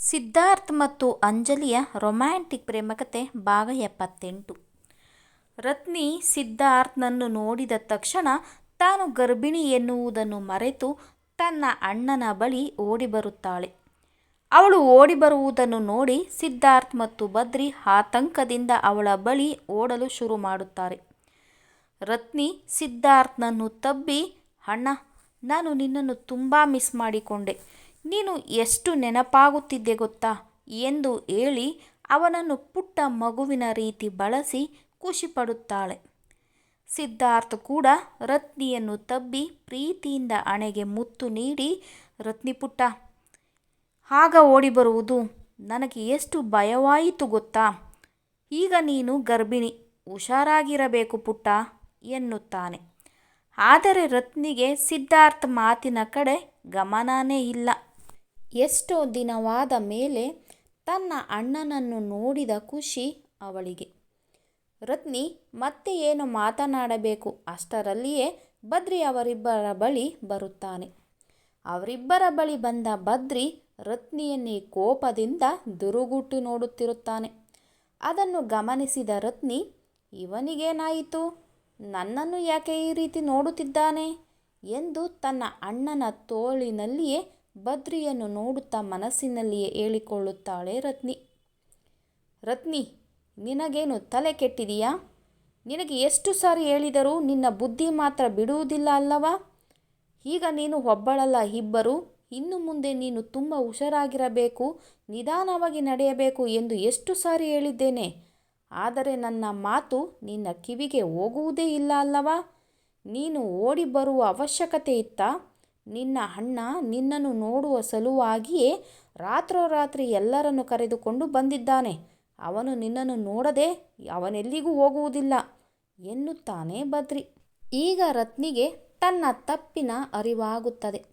ಸಿದ್ಧಾರ್ಥ್ ಮತ್ತು ಅಂಜಲಿಯ ರೊಮ್ಯಾಂಟಿಕ್ ಪ್ರೇಮಕತೆ ಭಾಗ ಎಪ್ಪತ್ತೆಂಟು. ರತ್ನಿ ಸಿದ್ಧಾರ್ಥ್ನನ್ನು ನೋಡಿದ ತಕ್ಷಣ ತಾನು ಗರ್ಭಿಣಿ ಎನ್ನುವುದನ್ನು ಮರೆತು ತನ್ನ ಅಣ್ಣನ ಬಳಿ ಓಡಿಬರುತ್ತಾಳೆ ಅವಳು ಓಡಿಬರುವುದನ್ನು ನೋಡಿ ಸಿದ್ಧಾರ್ಥ್ ಮತ್ತು ಬದ್ರಿ ಆತಂಕದಿಂದ ಅವಳ ಬಳಿ ಓಡಲು ಶುರು ಮಾಡುತ್ತಾರೆ. ರತ್ನಿ ಸಿದ್ಧಾರ್ಥ್ನನ್ನು ತಬ್ಬಿ, ಅಣ್ಣ, ನಾನು ನಿನ್ನನ್ನು ತುಂಬ ಮಿಸ್ ಮಾಡಿಕೊಂಡೆ. ನೀನು ಎಷ್ಟು ನೆನಪಾಗುತ್ತಿದ್ದೆ ಗೊತ್ತಾ? ಎಂದು ಹೇಳಿ ಅವನನ್ನು ಪುಟ್ಟ ಮಗುವಿನ ರೀತಿ ಬಳಸಿ ಖುಷಿಪಡುತ್ತಾಳೆ ಸಿದ್ಧಾರ್ಥ್ ಕೂಡ ರತ್ನಿಯನ್ನು ತಬ್ಬಿ ಪ್ರೀತಿಯಿಂದ ಹಣೆಗೆ ಮುತ್ತು ನೀಡಿ, ರತ್ನಿ ಪುಟ್ಟ ಆಗ ಓಡಿಬರುವುದು ನನಗೆ ಎಷ್ಟು ಭಯವಾಯಿತು ಗೊತ್ತಾ? ಈಗ ನೀನು ಗರ್ಭಿಣಿ, ಹುಷಾರಾಗಿರಬೇಕು ಪುಟ್ಟ, ಎನ್ನುತ್ತಾನೆ. ಆದರೆ ರತ್ನಿಗೆ ಸಿದ್ಧಾರ್ಥ್ ಮಾತಿನ ಕಡೆ ಗಮನನೇ ಇಲ್ಲ. ಎಷ್ಟೋ ದಿನವಾದ ಮೇಲೆ ತನ್ನ ಅಣ್ಣನನ್ನು ನೋಡಿದ ಖುಷಿ ಅವಳಿಗೆ. ರತ್ನಿ, ಮತ್ತೆ ಏನು ಮಾತನಾಡಬೇಕು? ಅಷ್ಟರಲ್ಲಿಯೇ ಬದ್ರಿ ಅವರಿಬ್ಬರ ಬಳಿ ಬರುತ್ತಾನೆ. ಅವರಿಬ್ಬರ ಬಳಿ ಬಂದ ಬದ್ರಿ ರತ್ನಿಯನ್ನೇ ಕೋಪದಿಂದ ದುರುಗುಟ್ಟು ನೋಡುತ್ತಿರುತ್ತಾನೆ. ಅದನ್ನು ಗಮನಿಸಿದ ರತ್ನಿ, ಇವನಿಗೇನಾಯಿತು? ನನ್ನನ್ನು ಯಾಕೆ ಈ ರೀತಿ ನೋಡುತ್ತಿದ್ದಾನೆ? ಎಂದು ತನ್ನ ಅಣ್ಣನ ತೋಳಿನಲ್ಲಿಯೇ ಬದ್ರಿಯನ್ನು ನೋಡುತ್ತಾ ಮನಸ್ಸಿನಲ್ಲಿಯೇ ಹೇಳಿಕೊಳ್ಳುತ್ತಾಳೆ ರತ್ನಿ. ರತ್ನಿ, ನಿನಗೇನು ತಲೆ ಕೆಟ್ಟಿದೆಯಾ? ನಿನಗೆ ಎಷ್ಟು ಸಾರಿ ಹೇಳಿದರೂ ನಿನ್ನ ಬುದ್ಧಿ ಮಾತ್ರ ಬಿಡುವುದಿಲ್ಲ ಅಲ್ಲವಾ? ಈಗ ನೀನು ಒಬ್ಬಳಲ್ಲ ಇಬ್ಬರು, ಇನ್ನು ಮುಂದೆ ನೀನು ತುಂಬ ಹುಷಾರಾಗಿರಬೇಕು, ನಿಧಾನವಾಗಿ ನಡೆಯಬೇಕು ಎಂದು ಎಷ್ಟು ಸಾರಿ ಹೇಳಿದ್ದೇನೆ. ಆದರೆ ನನ್ನ ಮಾತು ನಿನ್ನ ಕಿವಿಗೆ ಹೋಗುವುದೇ ಇಲ್ಲ ಅಲ್ಲವಾ? ನೀನು ಓಡಿ ಬರುವ ಅವಶ್ಯಕತೆ ಇತ್ತಾ? ನಿನ್ನ ಅಣ್ಣ ನಿನ್ನನ್ನು ನೋಡುವ ಸಲುವಾಗಿಯೇ ರಾತ್ರೋರಾತ್ರಿ ಎಲ್ಲರನ್ನು ಕರೆದುಕೊಂಡು ಬಂದಿದ್ದಾನೆ. ಅವನು ನಿನ್ನನ್ನು ನೋಡದೆ ಅವನೆಲ್ಲಿಗೂ ಹೋಗುವುದಿಲ್ಲ ಎನ್ನುತ್ತಾನೆ ಬದ್ರಿ. ಈಗ ರತ್ನಿಗೆ ತನ್ನ ತಪ್ಪಿನ ಅರಿವಾಗುತ್ತದೆ.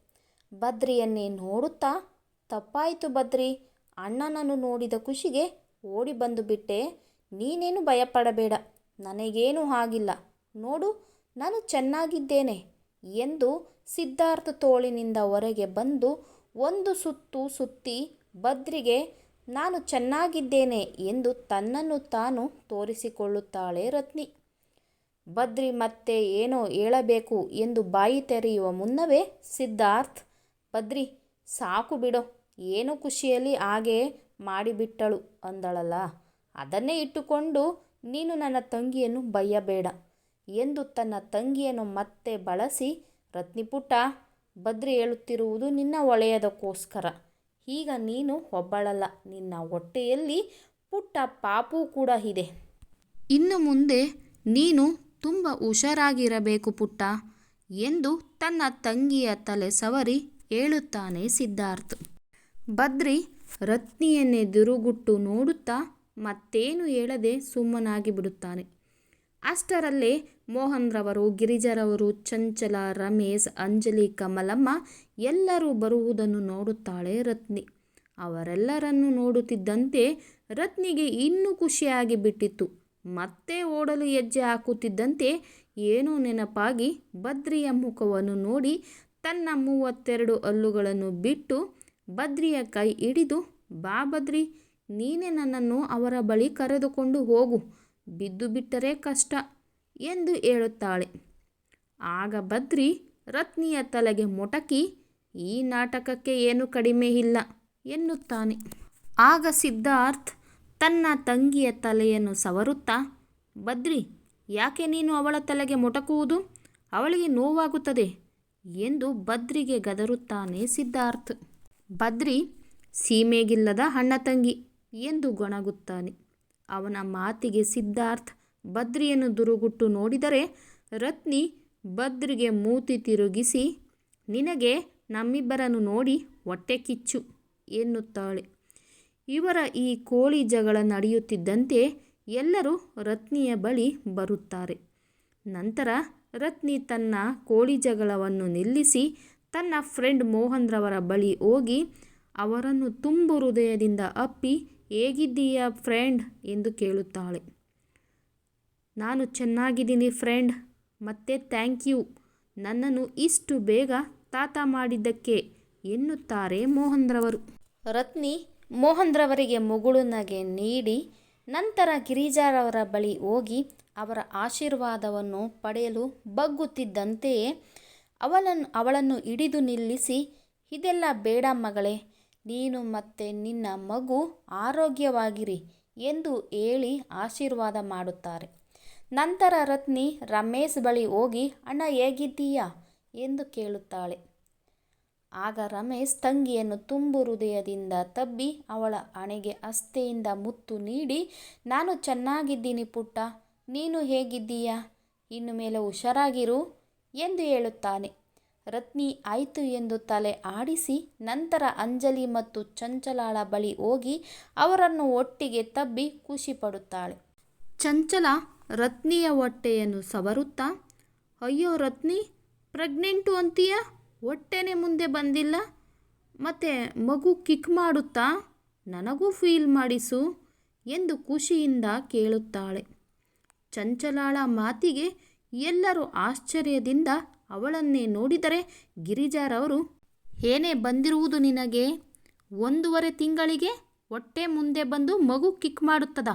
ಬದ್ರಿಯನ್ನೇ ನೋಡುತ್ತಾ, ತಪ್ಪಾಯಿತು ಬದ್ರಿ, ಅಣ್ಣನನ್ನು ನೋಡಿದ ಖುಷಿಗೆ ಓಡಿ ಬಂದು ಬಿಟ್ಟೆ. ನೀನೇನು ಭಯಪಡಬೇಡ, ನನಗೇನೂ ಆಗಿಲ್ಲ. ನೋಡು, ನಾನು ಚೆನ್ನಾಗಿದ್ದೇನೆ. ಎಂದು ಸಿದ್ಧಾರ್ಥ ತೋಳಿನಿಂದ ಹೊರಗೆ ಬಂದು ಒಂದು ಸುತ್ತು ಸುತ್ತಿ ಬದ್ರಿಗೆ ನಾನು ಚೆನ್ನಾಗಿದ್ದೇನೆ ಎಂದು ತನ್ನನ್ನು ತಾನು ತೋರಿಸಿಕೊಳ್ಳುತ್ತಾಳೆ ರತ್ನಿ. ಬದ್ರಿ ಮತ್ತೆ ಏನೋ ಹೇಳಬೇಕು ಎಂದು ಬಾಯಿ ತೆರೆಯುವ ಮುನ್ನವೇ ಸಿದ್ಧಾರ್ಥ್ ಬದ್ರಿ ಸಾಕು ಬಿಡೋ, ಏನು ಖುಷಿಯಲ್ಲಿ ಹಾಗೆ ಮಾಡಿಬಿಟ್ಟಳು ಅಂದಳಲ್ಲ. ಅದನ್ನೇ ಇಟ್ಟುಕೊಂಡು, ನೀನು ನನ್ನ ತಂಗಿಯನ್ನು ಬಯ್ಯಬೇಡ ಎಂದು ತನ್ನ ತಂಗಿಯನ್ನು ಮತ್ತೆ ಬಳಸಿ, ರತ್ನಿಪುಟ್ಟ ಬದ್ರಿ ಹೇಳುತ್ತಿರುವುದು ನಿನ್ನ ಒಳೆಯದಕ್ಕೋಸ್ಕರ ಈಗ ನೀನು ಒಬ್ಬಳಲ್ಲ. ನಿನ್ನ ಹೊಟ್ಟೆಯಲ್ಲಿ ಪುಟ್ಟ ಪಾಪು ಕೂಡ ಇದೆ. ಇನ್ನು ಮುಂದೆ ನೀನು ತುಂಬ ಹುಷಾರಾಗಿರಬೇಕು ಪುಟ್ಟ ಎಂದು ತನ್ನ ತಂಗಿಯ ತಲೆ ಸವರಿ ಹೇಳುತ್ತಾನೆ ಸಿದ್ಧಾರ್ಥ್. ಬದ್ರಿ ರತ್ನಿಯನ್ನೇ ದುರುಗುಟ್ಟು ನೋಡುತ್ತಾ ಮತ್ತೇನು ಹೇಳದೆ ಸುಮ್ಮನಾಗಿ ಬಿಡುತ್ತಾನೆ ಅಷ್ಟರಲ್ಲೇ ಮೋಹನ್ ರವರು ಗಿರಿಜರವರು ಚಂಚಲ, ರಮೇಶ್, ಅಂಜಲಿ, ಕಮಲಮ್ಮ ಎಲ್ಲರೂ ಬರುವುದನ್ನು ನೋಡುತ್ತಾಳೆ ರತ್ನಿ. ಅವರೆಲ್ಲರನ್ನು ನೋಡುತ್ತಿದ್ದಂತೆ ರತ್ನಿಗೆ ಇನ್ನೂ ಖುಷಿಯಾಗಿ ಬಿಟ್ಟಿತ್ತು. ಮತ್ತೆ ಓಡಲು ಹೆಜ್ಜೆ ಹಾಕುತ್ತಿದ್ದಂತೆ ಏನೋ ನೆನಪಾಗಿ ಬದ್ರಿಯ ಮುಖವನ್ನು ನೋಡಿ ತನ್ನ ಮೂವತ್ತೆರಡು ಹಲ್ಲುಗಳನ್ನು ಬಿಟ್ಟು ಬದ್ರಿಯ ಕೈ ಹಿಡಿದು, ಬಾ ಬದ್ರಿ ನೀನೇ ನನ್ನನ್ನು ಅವರ ಬಳಿ ಕರೆದುಕೊಂಡು ಹೋಗು. ಬಿದ್ದು ಬಿಟ್ಟರೆ ಕಷ್ಟ ಎಂದು ಹೇಳುತ್ತಾಳೆ. ಆಗ ಬದ್ರಿ ರತ್ನಿಯ ತಲೆಗೆ ಮೊಟಕಿ, ಈ ನಾಟಕಕ್ಕೆ ಏನು ಕಡಿಮೆ ಇಲ್ಲ ಎನ್ನುತ್ತಾನೆ. ಆಗ ಸಿದ್ಧಾರ್ಥ್ ತನ್ನ ತಂಗಿಯ ತಲೆಯನ್ನು ಸವರುತ್ತಾ ಬದ್ರಿ ಯಾಕೆ ನೀನು ಅವಳ ತಲೆಗೆ ಮೊಟಕುವುದು? ಅವಳಿಗೆ ನೋವಾಗುತ್ತದೆ ಎಂದು ಬದ್ರಿಗೆ ಗದರುತ್ತಾನೆ ಸಿದ್ಧಾರ್ಥ್. ಬದ್ರಿ ಸೀಮೆಗಿಲ್ಲದ ಅಣ್ಣ ತಂಗಿ ಎಂದು ಗೊಣಗುತ್ತಾನೆ. ಅವನ ಮಾತಿಗೆ ಸಿದ್ಧಾರ್ಥ್ ಬದ್ರಿಯನ್ನು ದುರುಗುಟ್ಟು ನೋಡಿದರೆ ರತ್ನಿ ಬದ್ರಿಗೆ ಮೂತಿ ತಿರುಗಿಸಿ, ನಿನಗೆ ನಮ್ಮಿಬ್ಬರನ್ನು ನೋಡಿ ಹೊಟ್ಟೆ ಕಿಚ್ಚು ಎನ್ನುತ್ತಾಳೆ. ಇವರ ಈ ಕೋಳಿ ಜಗಳ ನಡೆಯುತ್ತಿದ್ದಂತೆ ಎಲ್ಲರೂ ರತ್ನಿಯ ಬಳಿ ಬರುತ್ತಾರೆ. ನಂತರ ರತ್ನಿ ತನ್ನ ಕೋಳಿ ಜಗಳವನ್ನು ನಿಲ್ಲಿಸಿ ತನ್ನ ಫ್ರೆಂಡ್ ಮೋಹನ್ರವರ ಬಳಿ ಹೋಗಿ ಅವರನ್ನು ತುಂಬು ಹೃದಯದಿಂದ ಅಪ್ಪಿ ಹೇಗಿದ್ದೀಯಾ ಫ್ರೆಂಡ್? ಎಂದು ಕೇಳುತ್ತಾಳೆ. ನಾನು ಚೆನ್ನಾಗಿದ್ದೀನಿ ಫ್ರೆಂಡ್. ಮತ್ತೆ ಥ್ಯಾಂಕ್ ಯು. ನನ್ನನ್ನು ಇಷ್ಟು ಬೇಗ ತಾತ ಮಾಡಿದ್ದಕ್ಕೆ ಎನ್ನುತ್ತಾರೆ ಮೋಹನ್ರವರು. ರತ್ನಿ ಮೋಹನ್ರವರಿಗೆ ಮುಗುಳು ನಗೆ ನೀಡಿ ನಂತರ ಗಿರಿಜಾರವರ ಬಳಿ ಹೋಗಿ ಅವರ ಆಶೀರ್ವಾದವನ್ನು ಪಡೆಯಲು ಬಗ್ಗುತ್ತಿದ್ದಂತೆಯೇ ಅವಳನ್ನು ಅವಳನ್ನು ಹಿಡಿದು ನಿಲ್ಲಿಸಿ, ಇದೆಲ್ಲ ಬೇಡ ಮಗಳೇ ನೀನು ಮತ್ತೆ ನಿನ್ನ ಮಗು ಆರೋಗ್ಯವಾಗಿರಿ ಎಂದು ಹೇಳಿ ಆಶೀರ್ವಾದ ಮಾಡುತ್ತಾರೆ. ನಂತರ ರತ್ನಿ ರಮೇಶ್ ಬಳಿ ಹೋಗಿ, ಅಣ್ಣ, ಹೇಗಿದ್ದೀಯಾ? ಎಂದು ಕೇಳುತ್ತಾಳೆ. ಆಗ ರಮೇಶ್ ತಂಗಿಯನ್ನು ತುಂಬು ಹೃದಯದಿಂದ ತಬ್ಬಿ, ಅವಳ ಹಣೆಗೆ ಅಸ್ತೆಯಿಂದ ಮುತ್ತು ನೀಡಿ, ನಾನು ಚೆನ್ನಾಗಿದ್ದೀನಿ ಪುಟ್ಟ. ನೀನು ಹೇಗಿದ್ದೀಯಾ? ಇನ್ನು ಮೇಲೆ ಹುಷಾರಾಗಿರು? ಎಂದು ಹೇಳುತ್ತಾನೆ. ರತ್ನಿ ಆಯಿತು ಎಂದು ತಲೆ ಆಡಿಸಿ ನಂತರ ಅಂಜಲಿ ಮತ್ತು ಚಂಚಲಾಳ ಬಳಿ ಹೋಗಿ ಅವರನ್ನು ಒಟ್ಟಿಗೆ ತಬ್ಬಿ ಖುಷಿಪಡುತ್ತಾಳೆ ಚಂಚಲ ರತ್ನಿಯ ಹೊಟ್ಟೆಯನ್ನು ಸವರುತ್ತಾ, ಅಯ್ಯೋ ರತ್ನಿ ಪ್ರೆಗ್ನೆಂಟು ಅಂತೀಯ? ಹೊಟ್ಟೆನೇ ಮುಂದೆ ಬಂದಿಲ್ಲ? ಮತ್ತೆ ಮಗು ಕಿಕ್ ಮಾಡುತ್ತಾ? ನನಗೂ ಫೀಲ್ ಮಾಡಿಸು ಎಂದು ಖುಷಿಯಿಂದ ಕೇಳುತ್ತಾಳೆ. ಚಂಚಲಾಳ ಮಾತಿಗೆ ಎಲ್ಲರೂ ಆಶ್ಚರ್ಯದಿಂದ ಅವಳನ್ನೇ ನೋಡಿದರೆ ಗಿರಿಜಾರವರು, ಏನೇ ಬಂದಿರುವುದು ನಿನಗೆ? ಒಂದೂವರೆ ತಿಂಗಳಿಗೆ ಹೊಟ್ಟೆ ಮುಂದೆ ಬಂದು ಮಗು ಕಿಕ್ ಮಾಡುತ್ತದ?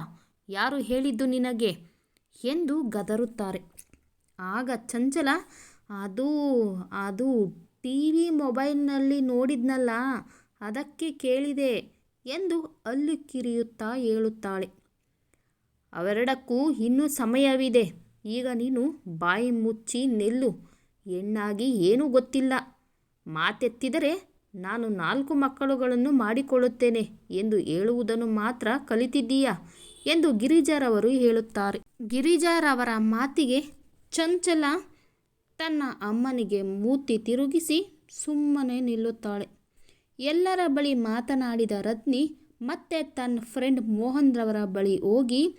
ಯಾರು ಹೇಳಿದ್ದು ನಿನಗೆ? ಎಂದು ಗದರುತ್ತಾರೆ. ಆಗ ಚಂಚಲ, ಅದು ಅದು ಟಿ ವಿ ಮೊಬೈಲ್ನಲ್ಲಿ ನೋಡಿದ್ನಲ್ಲ, ಅದಕ್ಕೆ ಕೇಳಿದೆ ಎಂದು ಅಲ್ಲಿ ಕಿರಿಯುತ್ತಾ ಹೇಳುತ್ತಾಳೆ. ಅವೆರಡಕ್ಕೂ ಇನ್ನೂ ಸಮಯವಿದೆ. ಈಗ ನೀನು ಬಾಯಿ ಮುಚ್ಚಿ ನಿಲ್ಲು. ಹೆಣ್ಣಾಗಿ ಏನೂ ಗೊತ್ತಿಲ್ಲ. ಮಾತೆತ್ತಿದರೆ ನಾನು ನಾಲ್ಕು ಮಕ್ಕಳುಗಳನ್ನು ಮಾಡಿಕೊಳ್ಳುತ್ತೇನೆ ಎಂದು ಹೇಳುವುದನ್ನು ಮಾತ್ರ ಕಲಿತಿದ್ದೀಯಾ ಎಂದು ಗಿರಿಜಾರವರು ಹೇಳುತ್ತಾರೆ. ಗಿರಿಜಾರವರ ಮಾತಿಗೆ ಚಂಚಲ ತನ್ನ ಅಮ್ಮನಿಗೆ ಮೂತಿ ತಿರುಗಿಸಿ ಸುಮ್ಮನೆ ನಿಲ್ಲುತ್ತಾಳೆ. ಎಲ್ಲರ ಬಳಿ ಮಾತನಾಡಿದ ರತ್ನಿ ಮತ್ತೆ ತನ್ನ ಫ್ರೆಂಡ್ ಮೋಹನ್ರವರ ಬಳಿ ಹೋಗಿ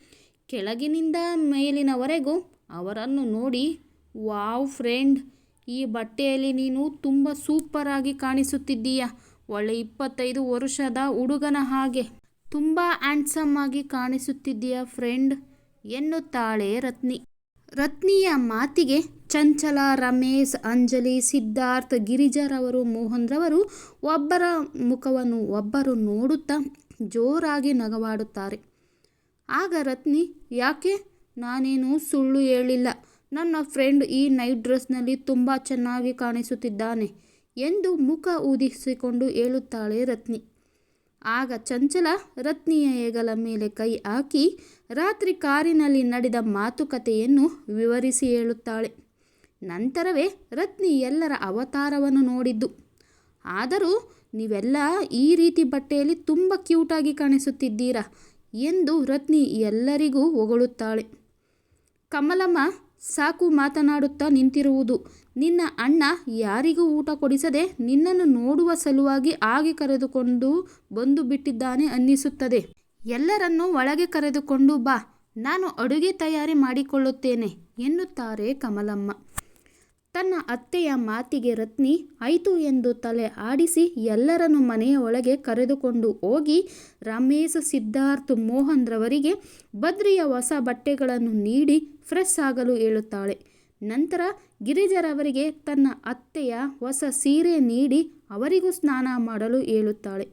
ಕೆಳಗಿನಿಂದ ಮೇಲಿನವರೆಗೂ ಅವರನ್ನು ನೋಡಿ, ವಾವ್ ಫ್ರೆಂಡ್ ಈ ಬಟ್ಟೆಯಲ್ಲಿ ನೀನು ತುಂಬ ಸೂಪರಾಗಿ ಕಾಣಿಸುತ್ತಿದ್ದೀಯ? ಒಳ್ಳೆ ಇಪ್ಪತ್ತೈದು ವರ್ಷದ ಹುಡುಗನ ಹಾಗೆ. ತುಂಬ ಹ್ಯಾಂಡ್ಸಮ್ ಆಗಿ ಕಾಣಿಸುತ್ತಿದ್ದೀಯ ಫ್ರೆಂಡ್ ಎನ್ನುತ್ತಾಳೆ ರತ್ನಿ. ರತ್ನಿಯ ಮಾತಿಗೆ ಚಂಚಲ, ರಮೇಶ್, ಅಂಜಲಿ, ಸಿದ್ಧಾರ್ಥ್ ಗಿರಿಜರವರು ಮೋಹನ್ರವರು ಒಬ್ಬರ ಮುಖವನ್ನು ಒಬ್ಬರು ನೋಡುತ್ತಾ ಜೋರಾಗಿ ನಗವಾಡುತ್ತಾರೆ. ಆಗ ರತ್ನಿ, ಯಾಕೆ? ನಾನೇನು ಸುಳ್ಳು ಹೇಳಿಲ್ಲ. ನನ್ನ ಫ್ರೆಂಡ್ ಈ ನೈಟ್ ಡ್ರೆಸ್ನಲ್ಲಿ ತುಂಬ ಚೆನ್ನಾಗಿ ಕಾಣಿಸುತ್ತಿದ್ದಾನೆ ಎಂದು ಮುಖ ಊದಿಸಿಕೊಂಡು ಹೇಳುತ್ತಾಳೆ ರತ್ನಿ. ಆಗ ಚಂಚಲ ರತ್ನಿಯ ಹೆಗಲ ಮೇಲೆ ಕೈ ಹಾಕಿ ರಾತ್ರಿ ಕಾರಿನಲ್ಲಿ ನಡೆದ ಮಾತುಕತೆಯನ್ನು ವಿವರಿಸಿ ಹೇಳುತ್ತಾಳೆ. ನಂತರವೇ ರತ್ನಿ ಎಲ್ಲರ ಅವತಾರವನ್ನು ನೋಡಿದ್ದು. ಆದರೂ ನೀವೆಲ್ಲ ಈ ರೀತಿ ಬಟ್ಟೆಯಲ್ಲಿ ತುಂಬ ಕ್ಯೂಟಾಗಿ ಕಾಣಿಸುತ್ತಿದ್ದೀರಾ ಎಂದು ರತ್ನಿ ಎಲ್ಲರಿಗೂ ಹೊಗಳುತ್ತಾಳೆ. ಕಮಲಮ್ಮ ಸಾಕು ಮಾತನಾಡುತ್ತಾ ನಿಂತಿರುವುದು. ನಿನ್ನ ಅಣ್ಣ ಯಾರಿಗೂ ಊಟ ಕೊಡಿಸದೆ ನಿನ್ನನ್ನು ನೋಡುವ ಸಲುವಾಗಿ ಹಾಗೆ ಕರೆದುಕೊಂಡು ಬಂದು ಬಿಟ್ಟಿದ್ದಾನೆ ಅನ್ನಿಸುತ್ತದೆ. ಎಲ್ಲರನ್ನೂ ಒಳಗೆ ಕರೆದುಕೊಂಡು ಬಾ, ನಾನು ಅಡುಗೆ ತಯಾರಿ ಮಾಡಿಕೊಳ್ಳುತ್ತೇನೆ, ಎನ್ನುತ್ತಾರೆ ಕಮಲಮ್ಮ. ತನ್ನ ಅತ್ತೆಯ ಮಾತಿಗೆ ರತ್ನಿ, ಆಯಿತು ಎಂದು ತಲೆ ಆಡಿಸಿ ಎಲ್ಲರನ್ನು ಮನೆಯ ಒಳಗೆ ಕರೆದುಕೊಂಡು ಹೋಗಿ ರಮೇಶ್ ಸಿದ್ಧಾರ್ಥ್ ಮೋಹನ್ರವರಿಗೆ ಬದ್ರಿಯ ಹೊಸ ಬಟ್ಟೆಗಳನ್ನು ನೀಡಿ ಫ್ರೆಶ್ ಆಗಲು ಹೇಳುತ್ತಾಳೆ. ನಂತರ ಗಿರಿಜರವರಿಗೆ ತನ್ನ ಅತ್ತೆಯ ಹೊಸ ಸೀರೆ ನೀಡಿ ಅವರಿಗೂ ಸ್ನಾನ ಮಾಡಲು ಹೇಳುತ್ತಾಳೆ.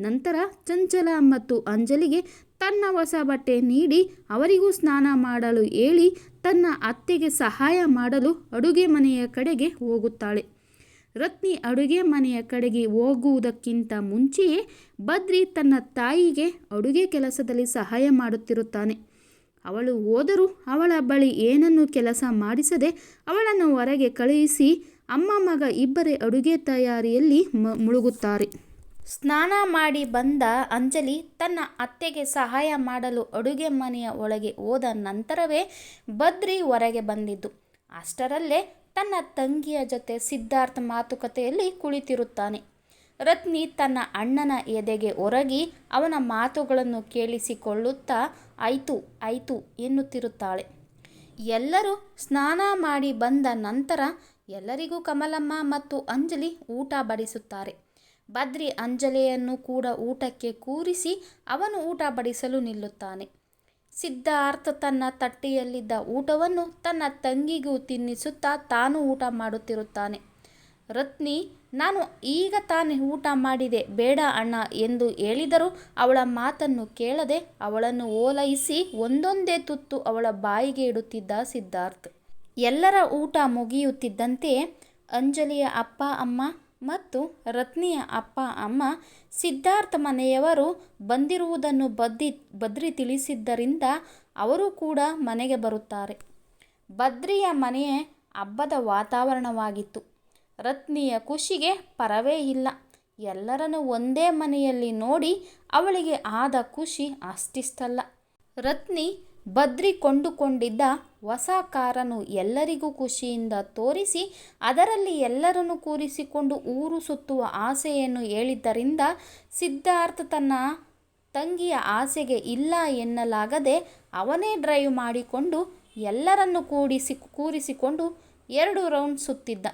ನಂತರ ಚಂಚಲ ಮತ್ತು ಅಂಜಲಿಗೆ ತನ್ನ ಹೊಸ ಬಟ್ಟೆ ನೀಡಿ ಅವರಿಗೂ ಸ್ನಾನ ಮಾಡಲು ಹೇಳಿ ತನ್ನ ಅತ್ತೆಗೆ ಸಹಾಯ ಮಾಡಲು ಅಡುಗೆ ಮನೆಯ ಕಡೆಗೆ ಹೋಗುತ್ತಾಳೆ. ರತ್ನಿ ಅಡುಗೆ ಮನೆಯ ಕಡೆಗೆ ಹೋಗುವುದಕ್ಕಿಂತ ಮುಂಚೆಯೇ ಬದ್ರಿ ತನ್ನ ತಾಯಿಗೆ ಅಡುಗೆ ಕೆಲಸದಲ್ಲಿ ಸಹಾಯ ಮಾಡುತ್ತಿರುತ್ತಾನೆ. ಅವಳು ಹೋದರೂ ಅವಳ ಬಳಿ ಏನನ್ನು ಕೆಲಸ ಮಾಡಿಸದೆ ಅವಳನ್ನು ಹೊರಗೆ ಕಳುಹಿಸಿ ಅಮ್ಮ ಮಗ ಇಬ್ಬರೇ ಅಡುಗೆ ತಯಾರಿಯಲ್ಲಿ ಮುಳುಗುತ್ತಾರೆ. ಸ್ನಾನ ಮಾಡಿ ಬಂದ ಅಂಜಲಿ ತನ್ನ ಅತ್ತೆಗೆ ಸಹಾಯ ಮಾಡಲು ಅಡುಗೆ ಮನೆಯ ಒಳಗೆ ಹೋದ ನಂತರವೇ ಬದ್ರಿ ಹೊರಗೆ ಬಂದಿದ್ದು. ಅಷ್ಟರಲ್ಲೇ ತನ್ನ ತಂಗಿಯ ಜೊತೆ ಸಿದ್ಧಾರ್ಥ ಮಾತುಕತೆಯಲ್ಲಿ ಕುಳಿತಿರುತ್ತಾನೆ. ರತ್ನಿ ತನ್ನ ಅಣ್ಣನ ಎದೆಗೆ ಒರಗಿ ಅವನ ಮಾತುಗಳನ್ನು ಕೇಳಿಸಿಕೊಳ್ಳುತ್ತಾ, ಆಯ್ತು ಆಯ್ತು, ಎನ್ನುತ್ತಿರುತ್ತಾಳೆ. ಎಲ್ಲರೂ ಸ್ನಾನ ಮಾಡಿ ಬಂದ ನಂತರ ಎಲ್ಲರಿಗೂ ಕಮಲಮ್ಮ ಮತ್ತು ಅಂಜಲಿ ಊಟ ಬಡಿಸುತ್ತಾರೆ. ಬದ್ರಿ ಅಂಜಲಿಯನ್ನು ಕೂಡ ಊಟಕ್ಕೆ ಕೂರಿಸಿ ಅವನು ಊಟ ಬಡಿಸಲು ನಿಲ್ಲುತ್ತಾನೆ. ಸಿದ್ಧಾರ್ಥ ತನ್ನ ತಟ್ಟೆಯಲ್ಲಿದ್ದ ಊಟವನ್ನು ತನ್ನ ತಂಗಿಗೂ ತಿನ್ನಿಸುತ್ತಾ ತಾನು ಊಟ ಮಾಡುತ್ತಿರುತ್ತಾನೆ. ರತ್ನಿ, ನಾನು ಈಗ ತಾನೇ ಊಟ ಮಾಡಿದೆ, ಬೇಡ ಅಣ್ಣ ಎಂದು ಹೇಳಿದರೂ ಅವಳ ಮಾತನ್ನು ಕೇಳದೆ ಅವಳನ್ನು ಓಲೈಸಿ ಒಂದೊಂದೇ ತುತ್ತು ಅವಳ ಬಾಯಿಗೆ ಇಡುತ್ತಿದ್ದ ಸಿದ್ಧಾರ್ಥ್. ಎಲ್ಲರ ಊಟ ಮುಗಿಯುತ್ತಿದ್ದಂತೆ ಅಂಜಲಿಯ ಅಪ್ಪ ಅಮ್ಮ ಮತ್ತು ರತ್ನಿಯ ಅಪ್ಪ ಅಮ್ಮ ಸಿದ್ಧಾರ್ಥ ಮನೆಯವರು ಬಂದಿರುವುದನ್ನು ಬದ್ದಿ, ಬದ್ರಿ ತಿಳಿಸಿದ್ದರಿಂದ ಅವರು ಕೂಡ ಮನೆಗೆ ಬರುತ್ತಾರೆ. ಬದ್ರಿಯ ಮನೆಯೇ ಹಬ್ಬದ ವಾತಾವರಣವಾಗಿತ್ತು. ರತ್ನಿಯ ಖುಷಿಗೆ ಪರವೇ ಇಲ್ಲ. ಎಲ್ಲರನ್ನು ಒಂದೇ ಮನೆಯಲ್ಲಿ ನೋಡಿ ಅವಳಿಗೆ ಆದ ಖುಷಿ ಅಷ್ಟಿಷ್ಟಲ್ಲ. ರತ್ನಿ ಬದ್ರಿ ಕೊಂಡುಕೊಂಡಿದ್ದ ಹೊಸ ಕಾರನ್ನು ಎಲ್ಲರಿಗೂ ಖುಷಿಯಿಂದ ತೋರಿಸಿ, ಅದರಲ್ಲಿ ಎಲ್ಲರನ್ನು ಕೂರಿಸಿಕೊಂಡು ಊರು ಸುತ್ತುವ ಆಸೆಯನ್ನು ಹೇಳಿದ್ದರಿಂದ ಸಿದ್ಧಾರ್ಥ ತನ್ನ ತಂಗಿಯ ಆಸೆಗೆ ಇಲ್ಲ ಎನ್ನಲಾಗದೆ ಅವನೇ ಡ್ರೈವ್ ಮಾಡಿಕೊಂಡು ಎಲ್ಲರನ್ನು ಕೂಡಿಸಿ, ಕೂರಿಸಿಕೊಂಡು ಎರಡು ರೌಂಡ್ ಸುತ್ತಿದ್ದ.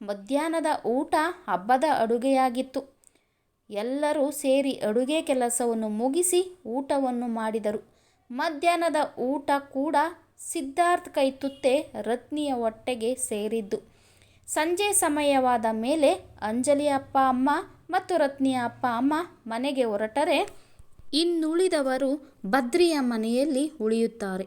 ಮಧ್ಯಾಹ್ನದ ಊಟ ಹಬ್ಬದ ಅಡುಗೆಯಾಗಿತ್ತು. ಎಲ್ಲರೂ ಸೇರಿ ಅಡುಗೆ ಕೆಲಸವನ್ನು ಮುಗಿಸಿ ಊಟವನ್ನು ಮಾಡಿದರು. ಮಧ್ಯಾಹ್ನದ ಊಟ ಕೂಡ ಸಿದ್ಧಾರ್ಥ್ ಕೈತುತ್ತೆ ರತ್ನಿಯ ಹೊಟ್ಟೆಗೆ ಸೇರಿದ್ದು. ಸಂಜೆ ಸಮಯವಾದ ಮೇಲೆ ಅಂಜಲಿ ಅಪ್ಪ ಅಮ್ಮ ಮತ್ತು ರತ್ನಿಯ ಅಪ್ಪ ಅಮ್ಮ ಮನೆಗೆ ಹೊರಟರೆ ಇನ್ನುಳಿದವರು ಬದ್ರಿಯ ಮನೆಯಲ್ಲಿ ಉಳಿಯುತ್ತಾರೆ.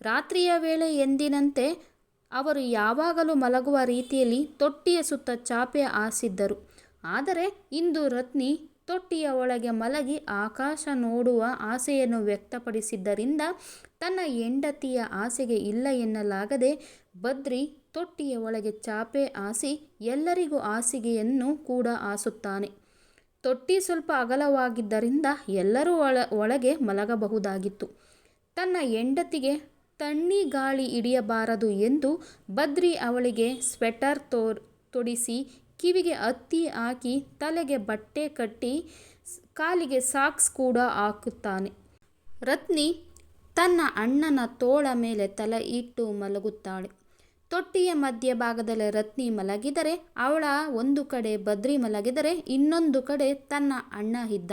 ರಾತ್ರಿಯ ವೇಳೆ ಎಂದಿನಂತೆ ಅವರು ಯಾವಾಗಲೂ ಮಲಗುವ ರೀತಿಯಲ್ಲಿ ತೊಟ್ಟಿಯ ಸುತ್ತ ಚಾಪೆ ಆಸಿದ್ದರು ಆದರೆ ಇಂದು ರತ್ನಿ ತೊಟ್ಟಿಯ ಒಳಗೆ ಮಲಗಿ ಆಕಾಶ ನೋಡುವ ಆಸೆಯನ್ನು ವ್ಯಕ್ತಪಡಿಸಿದ್ದರಿಂದ ತನ್ನ ಹೆಂಡತಿಯ ಆಸೆಗೆ ಇಲ್ಲ ಎನ್ನಲಾಗದೆ ಬದ್ರಿ ತೊಟ್ಟಿಯ ಒಳಗೆ ಚಾಪೆ ಆಸಿ ಎಲ್ಲರಿಗೂ ಆಸಿಗೆಯನ್ನು ಕೂಡ ಆಸುತ್ತಾನೆ ತೊಟ್ಟಿ ಸ್ವಲ್ಪ ಅಗಲವಾಗಿದ್ದರಿಂದ ಎಲ್ಲರೂ ಒಳ, ಒಳಗೆ ಮಲಗಬಹುದಾಗಿತ್ತು. ತನ್ನ ಹೆಂಡತಿಗೆ ತಣ್ಣಿ ಗಾಳಿ ಹಿಡಿಯಬಾರದು ಎಂದು ಬದ್ರಿ ಅವಳಿಗೆ ಸ್ವೆಟರ್ ತೊಡಿಸಿ ಕಿವಿಗೆ ಹತ್ತಿ ಹಾಕಿ ತಲೆಗೆ ಬಟ್ಟೆ ಕಟ್ಟಿ ಕಾಲಿಗೆ ಸಾಕ್ಸ್ ಕೂಡ ಹಾಕುತ್ತಾನೆ. ರತ್ನಿ ತನ್ನ ಅಣ್ಣನ ತೋಳ ಮೇಲೆ ತಲೆ ಇಟ್ಟು ಮಲಗುತ್ತಾಳೆ. ತೊಟ್ಟಿಯ ಮಧ್ಯಭಾಗದಲ್ಲಿ ರತ್ನಿ ಮಲಗಿದರೆ, ಅವಳ ಒಂದು ಕಡೆ ಬದ್ರಿ ಮಲಗಿದರೆ, ಇನ್ನೊಂದು ಕಡೆ ತನ್ನ ಅಣ್ಣ ಇದ್ದ.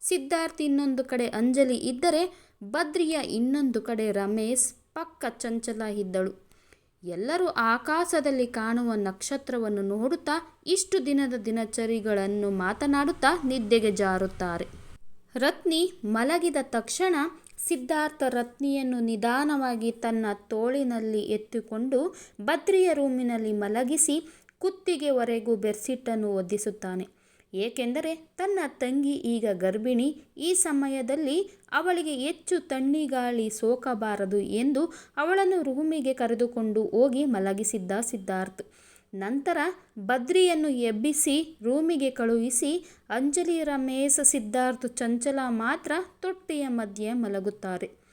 ಸಿದ್ಧಾರ್ಥ್ ಇನ್ನೊಂದು ಕಡೆ ಅಂಜಲಿ ಇದ್ದರೆ ಬದ್ರಿಯ ಇನ್ನೊಂದು ಕಡೆ ರಮೇಶ್ ಪಕ್ಕ ಚಂಚಲ ಇದ್ದಳು. ಎಲ್ಲರೂ ಆಕಾಶದಲ್ಲಿ ಕಾಣುವ ನಕ್ಷತ್ರವನ್ನು ನೋಡುತ್ತಾ ಇಷ್ಟು ದಿನದ ದಿನಚರಿಗಳನ್ನು ಮಾತನಾಡುತ್ತಾ ನಿದ್ದೆಗೆ ಜಾರುತ್ತಾರೆ. ರತ್ನಿ ಮಲಗಿದ ತಕ್ಷಣ ಸಿದ್ಧಾರ್ಥ ರತ್ನಿಯನ್ನು ನಿಧಾನವಾಗಿ ತನ್ನ ತೋಳಿನಲ್ಲಿ ಎತ್ತಿಕೊಂಡು ಬದ್ರಿಯ ರೂಮಿನಲ್ಲಿ ಮಲಗಿಸಿ ಕುತ್ತಿಗೆವರೆಗೂ ಬೆರ್ಸಿಟ್ಟನ್ನು ಒದ್ದಿಸುತ್ತಾನೆ ಏಕೆಂದರೆ ತನ್ನ ತಂಗಿ ಈಗ ಗರ್ಭಿಣಿ, ಈ ಸಮಯದಲ್ಲಿ ಅವಳಿಗೆ ಹೆಚ್ಚು ತಣ್ಣಿಗಾಳಿ ಸೋಕಬಾರದು ಎಂದು ಅವಳನ್ನು ರೂಮಿಗೆ ಕರೆದುಕೊಂಡು ಹೋಗಿ ಮಲಗಿಸಿದ್ದ ಸಿದ್ಧಾರ್ಥ್. ನಂತರ ಬದ್ರಿಯನ್ನು ಎಬ್ಬಿಸಿ, ರೂಮಿಗೆ ಕಳುಹಿಸಿ, ಅಂಜಲಿ ರಮೇಶ ಸಿದ್ಧಾರ್ಥ್ ಚಂಚಲ ಮಾತ್ರ ತೊಟ್ಟಿಯ ಮಧ್ಯೆ ಮಲಗುತ್ತಾರೆ.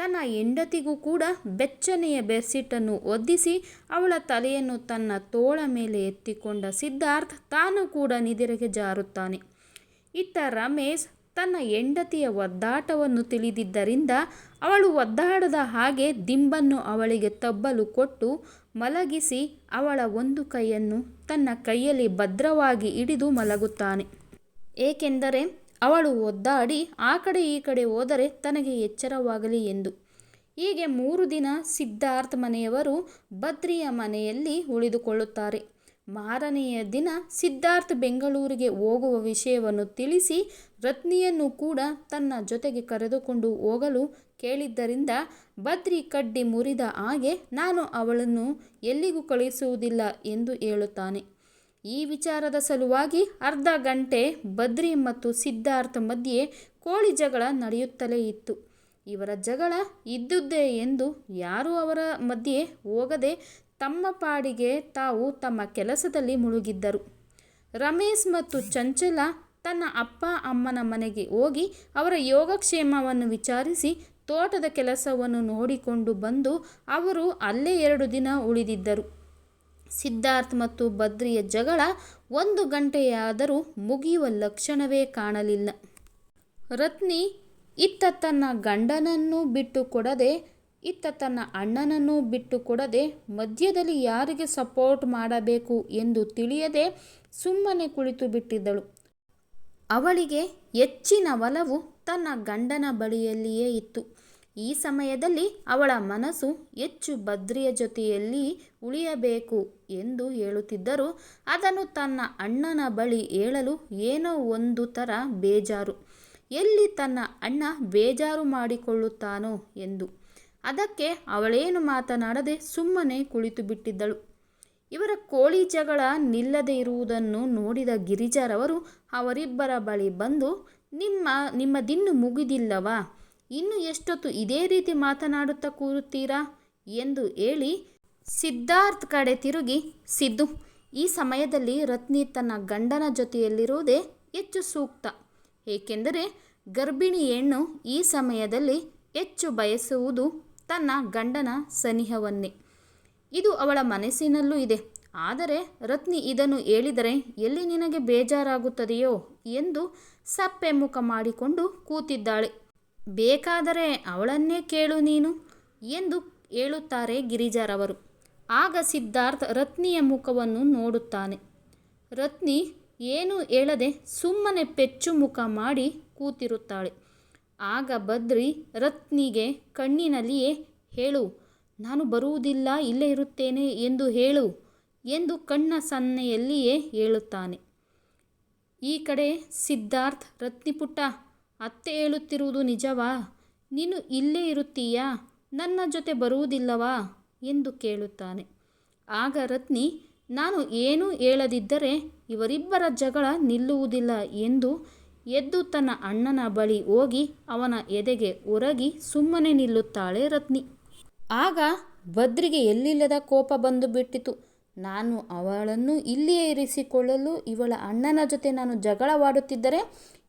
ತನ್ನ ಹೆಂಡತಿಗೂ ಕೂಡ ಬೆಚ್ಚನೆಯ ಬೆಡ್ಶೀಟನ್ನು ಒದ್ದಿಸಿ ಅವಳ ತಲೆಯನ್ನು ತನ್ನ ತೋಳ ಮೇಲೆ ಎತ್ತಿಕೊಂಡ ಸಿದ್ಧಾರ್ಥ್ ತಾನು ಕೂಡ ನಿದಿರೆಗೆ ಜಾರುತ್ತಾನೆ. ಇತ್ತ ರಮೇಶ್ ತನ್ನ ಹೆಂಡತಿಯ ಒದ್ದಾಟವನ್ನು ತಿಳಿದಿದ್ದರಿಂದ ಅವಳು ಒದ್ದಾಡದ ಹಾಗೆ ದಿಂಬನ್ನು ಅವಳಿಗೆ ತಬ್ಬಲು ಕೊಟ್ಟು ಮಲಗಿಸಿ ಅವಳ ಒಂದು ಕೈಯನ್ನು ತನ್ನ ಕೈಯಲ್ಲಿ ಭದ್ರವಾಗಿ ಹಿಡಿದು ಮಲಗುತ್ತಾನೆ. ಏಕೆಂದರೆ ಅವಳು ಒದ್ದಾಡಿ ಆ ಕಡೆ ಈ ಕಡೆ ಹೋದರೆ ತನಗೆ ಎಚ್ಚರವಾಗಲಿ ಎಂದು. ಹೀಗೆ ಮೂರು ದಿನ ಸಿದ್ಧಾರ್ಥ್ ಮನೆಯವರು ಬದ್ರಿಯ ಮನೆಯಲ್ಲಿ ಉಳಿದುಕೊಳ್ಳುತ್ತಾರೆ. ಮಾರನೆಯ ದಿನ ಸಿದ್ಧಾರ್ಥ್ ಬೆಂಗಳೂರಿಗೆ ಹೋಗುವ ವಿಷಯವನ್ನು ತಿಳಿಸಿ ರತ್ನಿಯನ್ನು ಕೂಡ ತನ್ನ ಜೊತೆಗೆ ಕರೆದುಕೊಂಡು ಹೋಗಲು ಕೇಳಿದ್ದರಿಂದ ಬದ್ರಿ ಕಡ್ಡಿ ಮುರಿದ ಹಾಗೆ ನಾನು ಅವಳನ್ನು ಎಲ್ಲಿಗೂ ಕಳುಹಿಸುವುದಿಲ್ಲ ಎಂದು ಹೇಳುತ್ತಾನೆ. ಈ ವಿಚಾರದ ಸಲುವಾಗಿ ಅರ್ಧ ಗಂಟೆ ಬದ್ರಿ ಮತ್ತು ಸಿದ್ಧಾರ್ಥ ಮಧ್ಯೆ ಕೋಳಿ ಜಗಳ ನಡೆಯುತ್ತಲೇ ಇತ್ತು. ಇವರ ಜಗಳ ಇದ್ದುದೇ ಎಂದು ಯಾರೂ ಅವರ ಮಧ್ಯೆ ಹೋಗದೆ ತಮ್ಮ ಪಾಡಿಗೆ ತಾವು ತಮ್ಮ ಕೆಲಸದಲ್ಲಿ ಮುಳುಗಿದ್ದರು. ರಮೇಶ್ ಮತ್ತು ಚಂಚಲ ತನ್ನ ಅಪ್ಪ ಅಮ್ಮನ ಮನೆಗೆ ಹೋಗಿ ಅವರ ಯೋಗಕ್ಷೇಮವನ್ನು ವಿಚಾರಿಸಿ ತೋಟದ ಕೆಲಸವನ್ನು ನೋಡಿಕೊಂಡು ಬಂದು ಅವರು ಅಲ್ಲೇ ಎರಡು ದಿನ ಉಳಿದಿದ್ದರು. ಸಿದ್ಧಾರ್ಥ್ ಮತ್ತು ಬದ್ರಿಯ ಜಗಳ ಒಂದು ಗಂಟೆಯಾದರೂ ಮುಗಿಯುವ ಲಕ್ಷಣವೇ ಕಾಣಲಿಲ್ಲ. ರತ್ನಿ ಇತ್ತ ತನ್ನ ಗಂಡನನ್ನು ಬಿಟ್ಟು ಕೊಡದೆ, ಇತ್ತ ತನ್ನ ಅಣ್ಣನನ್ನು ಬಿಟ್ಟು ಕೊಡದೆ ಮಧ್ಯದಲ್ಲಿ ಯಾರಿಗೆ ಸಪೋರ್ಟ್ ಮಾಡಬೇಕು ಎಂದು ತಿಳಿಯದೆ ಸುಮ್ಮನೆ ಕುಳಿತು ಬಿಟ್ಟಿದ್ದಳು. ಅವಳಿಗೆ ಹೆಚ್ಚಿನ ಒಲವು ತನ್ನ ಗಂಡನ ಬಳಿಯಲ್ಲಿಯೇ ಇತ್ತು. ಈ ಸಮಯದಲ್ಲಿ ಅವಳ ಮನಸ್ಸು ಹೆಚ್ಚು ಬದ್ರಿಯ ಜೊತೆಯಲ್ಲಿ ಉಳಿಯಬೇಕು ಎಂದು ಹೇಳುತ್ತಿದ್ದರೂ. ಅದನ್ನು ತನ್ನ ಅಣ್ಣನ ಬಳಿ ಹೇಳಲು ಏನೋ ಒಂದು ಥರ ಬೇಜಾರು. ಎಲ್ಲಿ ತನ್ನ ಅಣ್ಣ ಬೇಜಾರು ಮಾಡಿಕೊಳ್ಳುತ್ತಾನೋ ಎಂದು. ಅದಕ್ಕೆ ಅವಳೇನು ಮಾತನಾಡದೆ ಸುಮ್ಮನೆ ಕುಳಿತು ಬಿಟ್ಟಿದ್ದಳು. ಇವರ ಕೋಳಿ ಜಗಳ ನಿಲ್ಲದೆ ಇರುವುದನ್ನು ನೋಡಿದ ಗಿರಿಜಾರವರು ಅವರಿಬ್ಬರ ಬಳಿ ಬಂದು, ನಿಮ್ಮ ನಿಮ್ಮದಿನ್ನು ಮುಗಿದಿಲ್ಲವಾ? ಇನ್ನು ಎಷ್ಟೊತ್ತು ಇದೇ ರೀತಿ ಮಾತನಾಡುತ್ತಾ ಕೂರುತ್ತೀರಾ ಎಂದು ಹೇಳಿ ಸಿದ್ಧಾರ್ಥ್ ಕಡೆ ತಿರುಗಿ, ಸಿದ್ದು, ಈ ಸಮಯದಲ್ಲಿ ರತ್ನಿ ತನ್ನ ಗಂಡನ ಜೊತೆಯಲ್ಲಿರುವುದೇ ಹೆಚ್ಚು ಸೂಕ್ತ. ಏಕೆಂದರೆ ಗರ್ಭಿಣಿ ಹೆಣ್ಣು ಈ ಸಮಯದಲ್ಲಿ ಹೆಚ್ಚು ಬಯಸುವುದು ತನ್ನ ಗಂಡನ ಸನಿಹವನ್ನೇ. ಇದು ಅವಳ ಮನಸ್ಸಿನಲ್ಲೂ ಇದೆ. ಆದರೆ ರತ್ನಿ ಇದನ್ನು ಹೇಳಿದರೆ ಎಲ್ಲಿ ನಿನಗೆ ಬೇಜಾರಾಗುತ್ತದೆಯೋ ಎಂದು ಸಪ್ಪೆ ಮುಖ ಮಾಡಿಕೊಂಡು ಕೂತಿದ್ದಾಳೆ. ಬೇಕಾದರೆ ಅವಳನ್ನೇ ಕೇಳು ನೀನು ಎಂದು ಹೇಳುತ್ತಾರೆ ಗಿರಿಜಾರವರು. ಆಗ ಸಿದ್ಧಾರ್ಥ್ ರತ್ನಿಯ ಮುಖವನ್ನು ನೋಡುತ್ತಾನೆ. ರತ್ನಿ ಏನು ಹೇಳದೆ ಸುಮ್ಮನೆ ಪೆಚ್ಚು ಮುಖ ಮಾಡಿ ಕೂತಿರುತ್ತಾಳೆ. ಆಗ ಬದ್ರಿ ರತ್ನಿಗೆ ಕಣ್ಣಿನಲ್ಲಿಯೇ ಹೇಳು, ನಾನು ಬರುವುದಿಲ್ಲ, ಇಲ್ಲೇ ಇರುತ್ತೇನೆ ಎಂದು ಹೇಳು ಎಂದು ಕಣ್ಣ ಸನ್ನೆಯಲ್ಲಿಯೇ ಹೇಳುತ್ತಾನೆ. ಈ ಕಡೆ ಸಿದ್ಧಾರ್ಥ್ ರತ್ನಿ ಪುಟ್ಟ ಅತ್ತೆ ಹೇಳುತ್ತಿರುವುದು ನಿಜವಾ? ನೀನು ಇಲ್ಲೇ ಇರುತ್ತೀಯಾ? ನನ್ನ ಜೊತೆ ಬರುವುದಿಲ್ಲವಾ? ಎಂದು ಕೇಳುತ್ತಾನೆ. ಆಗ ರತ್ನಿ, ನಾನು ಏನೂ ಹೇಳದಿದ್ದರೆ ಇವರಿಬ್ಬರ ಜಗಳ ನಿಲ್ಲುವುದಿಲ್ಲ ಎಂದು ಎದ್ದು ತನ್ನ ಅಣ್ಣನ ಬಳಿ ಹೋಗಿ ಅವನ ಎದೆಗೆ ಒರಗಿ ಸುಮ್ಮನೆ ನಿಲ್ಲುತ್ತಾಳೆ ರತ್ನಿ. ಆಗ ಬದ್ರಿಗೆ ಎಲ್ಲಿಲ್ಲದ ಕೋಪ ಬಂದು ಬಿಟ್ಟಿತು. ನಾನು ಅವಳನ್ನು ಇಲ್ಲಿಯೇ ಇರಿಸಿಕೊಳ್ಳಲು ಇವಳ ಅಣ್ಣನ ಜೊತೆ ನಾನು ಜಗಳವಾಡುತ್ತಿದ್ದರೆ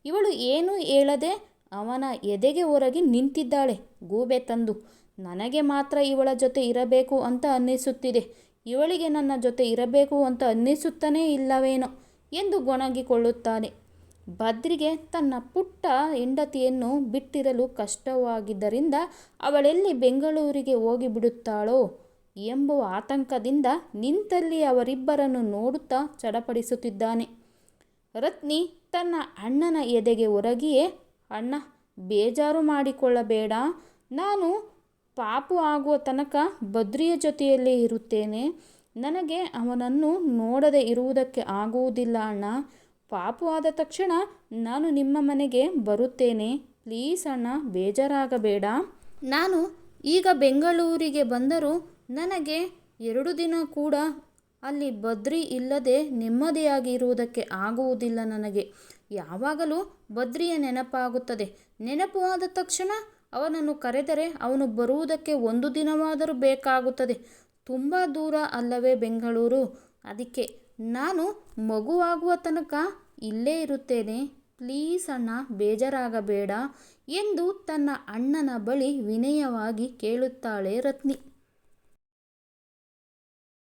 ಇವಳು ಏನೂ ಹೇಳದೆ ಅವನ ಎದೆಗೆ ಹೊರಗಿ ನಿಂತಿದ್ದಾಳೆ. ಗೂಬೆ ತಂದು, ನನಗೆ ಮಾತ್ರ ಇವಳ ಜೊತೆ ಇರಬೇಕು ಅಂತ ಅನ್ನಿಸುತ್ತಿದೆ. ಇವಳಿಗೆ ನನ್ನ ಜೊತೆ ಇರಬೇಕು ಅಂತ ಅನ್ನಿಸುತ್ತಾನೇ ಇಲ್ಲವೇನೋ ಎಂದು ಗೊಣಗಿಕೊಳ್ಳುತ್ತಾನೆ. ಬದ್ರಿಗೆ ತನ್ನ ಪುಟ್ಟ ಹೆಂಡತಿಯನ್ನು ಬಿಟ್ಟಿರಲು ಕಷ್ಟವಾಗಿದ್ದರಿಂದ ಅವಳೆಲ್ಲಿ ಬೆಂಗಳೂರಿಗೆ ಹೋಗಿಬಿಡುತ್ತಾಳೋ ಎಂಬುವ ಆತಂಕದಿಂದ ನಿಂತಲ್ಲಿ ಅವರಿಬ್ಬರನ್ನು ನೋಡುತ್ತಾ ಚಡಪಡಿಸುತ್ತಿದ್ದಾನೆ. ರತ್ನಿ ತನ್ನ ಅಣ್ಣನ ಎದೆಗೆ ಒರಗಿಯೇ, ಅಣ್ಣ, ಬೇಜಾರು ಮಾಡಿಕೊಳ್ಳಬೇಡ. ನಾನು ಪಾಪು ಆಗುವ ತನಕ ಬದ್ರಿಯ ಜೊತೆಯಲ್ಲೇ ಇರುತ್ತೇನೆ. ನನಗೆ ಅವನನ್ನು ನೋಡದೆ ಇರುವುದಕ್ಕೆ ಆಗುವುದಿಲ್ಲ, ಅಣ್ಣ. ಪಾಪು ಆದ ತಕ್ಷಣ ನಾನು ನಿಮ್ಮ ಮನೆಗೆ ಬರುತ್ತೇನೆ. ಪ್ಲೀಸ್, ಅಣ್ಣ, ಬೇಜಾರಾಗಬೇಡ. ನಾನು ಈಗ ಬೆಂಗಳೂರಿಗೆ ಬಂದರೂ ನನಗೆ ಎರಡು ದಿನ ಕೂಡ ಅಲ್ಲಿ ಬದ್ರಿ ಇಲ್ಲದೆ ನೆಮ್ಮದಿಯಾಗಿ ಇರುವುದಕ್ಕೆ ಆಗುವುದಿಲ್ಲ ನನಗೆ. ಯಾವಾಗಲೂ ಬದ್ರಿಯ ನೆನಪಾಗುತ್ತದೆ. ನೆನಪು ಆದ ತಕ್ಷಣ ಅವನನ್ನು ಕರೆದರೆ ಅವನು ಬರುವುದಕ್ಕೆ ಒಂದು ದಿನವಾದರೂ ಬೇಕಾಗುತ್ತದೆ. ತುಂಬ ದೂರ ಅಲ್ಲವೇ ಬೆಂಗಳೂರು? ಅದಕ್ಕೆ ನಾನು ಮಗುವಾಗುವ ತನಕ ಇಲ್ಲೇ ಇರುತ್ತೇನೆ. ಪ್ಲೀಸ್ ಅಣ್ಣ, ಬೇಜಾರಾಗಬೇಡ ಎಂದು ತನ್ನ ಅಣ್ಣನ ಬಳಿ ವಿನಯವಾಗಿ ಕೇಳುತ್ತಾಳೆ ರತ್ನಿ.